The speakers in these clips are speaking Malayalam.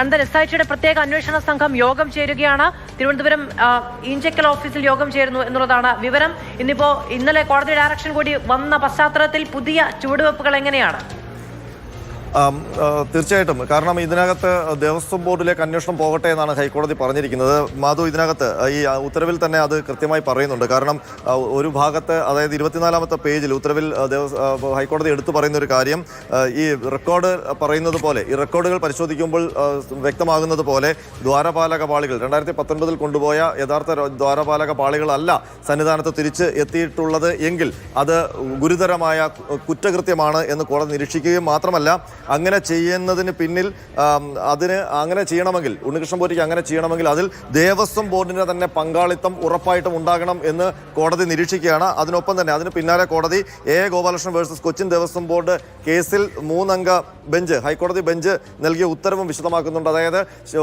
അനന്തരം എസ് ഐ ടിയുടെ പ്രത്യേക അന്വേഷണ സംഘം യോഗം ചേരുകയാണ്. തിരുവനന്തപുരം ഇഞ്ചക്കൽ ഓഫീസിൽ യോഗം ചേരുന്നു എന്നുള്ളതാണ് വിവരം. ഇന്നിപ്പോ ഇന്നലെ കോടതി ഡയറക്ഷൻ കൂടി വന്ന പശ്ചാത്തലത്തിൽ പുതിയ ചുവടുവെപ്പുകൾ എങ്ങനെയാണ്? തീർച്ചയായിട്ടും. കാരണം ഇതിനകത്ത് ദേവസ്വം ബോർഡിലേക്ക് അന്വേഷണം പോകട്ടെ എന്നാണ് ഹൈക്കോടതി പറഞ്ഞിരിക്കുന്നത്. മാധു ഇതിനകത്ത് ഈ ഉത്തരവിൽ തന്നെ അത് കൃത്യമായി പറയുന്നുണ്ട്. കാരണം ഒരു ഭാഗത്ത് അതായത് ഇരുപത്തിനാലാമത്തെ പേജിൽ ഉത്തരവിൽ ഹൈക്കോടതി എടുത്തു പറയുന്ന ഒരു കാര്യം ഈ റെക്കോർഡ് പറയുന്നത് പോലെ ഈ റെക്കോർഡുകൾ പരിശോധിക്കുമ്പോൾ വ്യക്തമാകുന്നത് പോലെ ദ്വാരപാലക പാളികൾ രണ്ടായിരത്തി പത്തൊൻപതിൽ കൊണ്ടുപോയ യഥാർത്ഥ ദ്വാരപാലക പാളികളല്ല സന്നിധാനത്ത് തിരിച്ച് എത്തിയിട്ടുള്ളത് എങ്കിൽ അത് ഗുരുതരമായ കുറ്റകൃത്യമാണ് എന്ന് കോടതി നിരീക്ഷിക്കുകയും മാത്രമല്ല അങ്ങനെ ചെയ്യുന്നതിന് പിന്നിൽ അതിന് അങ്ങനെ ചെയ്യണമെങ്കിൽ ഉണ്ണികൃഷ്ണൻ പോറ്റിക്ക് അങ്ങനെ ചെയ്യണമെങ്കിൽ അതിൽ ദേവസ്വം ബോർഡിന്റെ തന്നെ പങ്കാളിത്തം ഉറപ്പായിട്ടും ഉണ്ടാകണം എന്ന് കോടതി നിരീക്ഷിക്കുകയാണ്. അതിനൊപ്പം തന്നെ അതിന് പിന്നാലെ കോടതി A. Gopalakrishnan versus Cochin Devaswom board കേസിൽ മൂന്നംഗ ബെഞ്ച് ഹൈക്കോടതി ബെഞ്ച് നൽകിയ ഉത്തരവും വിശദമാക്കുന്നുണ്ട്. അതായത്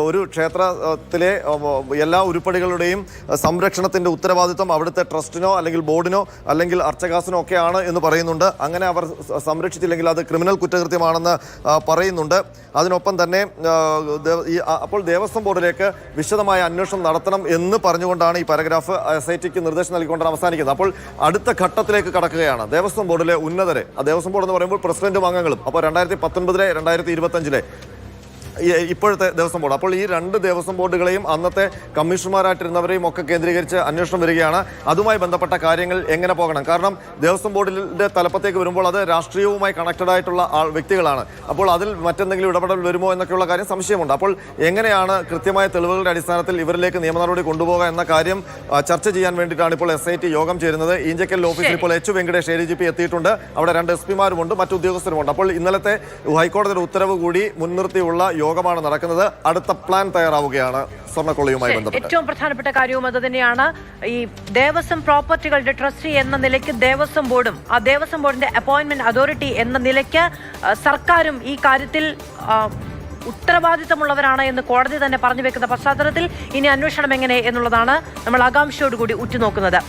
ഒരു ക്ഷേത്രത്തിലെ എല്ലാ ഉരുപ്പടികളുടെയും സംരക്ഷണത്തിന്റെ ഉത്തരവാദിത്വം അവിടുത്തെ ട്രസ്റ്റിനോ അല്ലെങ്കിൽ ബോർഡിനോ അല്ലെങ്കിൽ അർച്ചകാസിനോ ഒക്കെയാണ് എന്ന് പറയുന്നുണ്ട്. അങ്ങനെ അവർ സംരക്ഷിച്ചില്ലെങ്കിൽ അത് ക്രിമിനൽ കുറ്റകൃത്യമാണെന്ന് പറയുന്നുണ്ട്. അതിനൊപ്പം തന്നെ അപ്പോൾ ദേവസ്വം ബോർഡിലേക്ക് വിശദമായ അന്വേഷണം നടത്തണം എന്ന് പറഞ്ഞുകൊണ്ടാണ് ഈ പാരഗ്രാഫ് എസ് ഐ ടിക്ക് നിർദ്ദേശം നൽകിക്കൊണ്ടാണ് അവസാനിക്കുന്നത്. അപ്പോൾ അടുത്ത ഘട്ടത്തിലേക്ക് കടക്കുകയാണ്. ദേവസ്വം ബോർഡിലെ ഉന്നതരെ ആ ദേവസ്വം ബോർഡ് എന്ന് പറയുമ്പോൾ പ്രസിഡന്റും അംഗങ്ങളും. അപ്പോൾ രണ്ടായിരത്തി പത്തൊൻപതിലെ രണ്ടായിരത്തി ഇരുപത്തഞ്ചിലെ ഇപ്പോഴത്തെ ദേവസ്വം ബോർഡ്. അപ്പോൾ ഈ രണ്ട് ദേവസ്വം ബോർഡുകളെയും അന്നത്തെ കമ്മീഷണർമാരായിട്ടിരുന്നവരെയും ഒക്കെ കേന്ദ്രീകരിച്ച് അന്വേഷണം വരികയാണ്. അതുമായി ബന്ധപ്പെട്ട കാര്യങ്ങൾ എങ്ങനെ പോകണം? കാരണം ദേവസ്വം ബോർഡിന്റെ തലപ്പത്തേക്ക് വരുമ്പോൾ അത് രാഷ്ട്രീയവുമായി കണക്റ്റഡ് ആയിട്ടുള്ള ആൾ വ്യക്തികളാണ്. അപ്പോൾ അതിൽ മറ്റെന്തെങ്കിലും ഇടപെടൽ വരുമോ എന്നൊക്കെയുള്ള കാര്യം സംശയമുണ്ട്. അപ്പോൾ എങ്ങനെയാണ് കൃത്യമായ തെളിവുകളുടെ അടിസ്ഥാനത്തിൽ ഇവരിലേക്ക് നിയമ നടപടി കൊണ്ടുപോകുക എന്ന കാര്യം ചർച്ച ചെയ്യാൻ വേണ്ടിയിട്ടാണ് ഇപ്പോൾ എസ് ഐ ടി യോഗം ചേരുന്നത്. ഇഞ്ചക്കൽ ഓഫീസിൽ ഇപ്പോൾ H Venkatesh A D G P എത്തിയിട്ടുണ്ട്. അവിടെ രണ്ട് എസ് പിമാരുമുണ്ട് മറ്റു ഉദ്യോഗസ്ഥരുമുണ്ട്. അപ്പോൾ ഇന്നലത്തെ ഹൈക്കോടതിയുടെ ഉത്തരവ് കൂടി മുൻനിർത്തിയുള്ള യോഗമാണ് നടക്കുന്നത്. അടുത്ത പ്ലാൻ തയ്യാറാവുകയാണ്. സ്വർണക്കൊള്ളിയുമായി ബന്ധപ്പെട്ട്. ഏറ്റവും പ്രധാനപ്പെട്ട കാര്യവും അത് തന്നെയാണ്. ഈ ദേവസ്വം പ്രോപ്പർട്ടികളുടെ ട്രസ്റ്റി എന്ന നിലയ്ക്ക് ദേവസ്വം ബോർഡും ആ ദേവസ്വം ബോർഡിന്റെ അപ്പോയിന്റ്മെന്റ് അതോറിറ്റി എന്ന നിലയ്ക്ക് സർക്കാരും ഈ കാര്യത്തിൽ ഉത്തരവാദിത്തമുള്ളവരാണ് എന്ന് കോടതി തന്നെ പറഞ്ഞു വെക്കുന്ന പശ്ചാത്തലത്തിൽ ഇനി അന്വേഷണം എങ്ങനെ എന്നുള്ളതാണ് നമ്മൾ ആകാംക്ഷയോടുകൂടി ഉറ്റുനോക്കുന്നത്.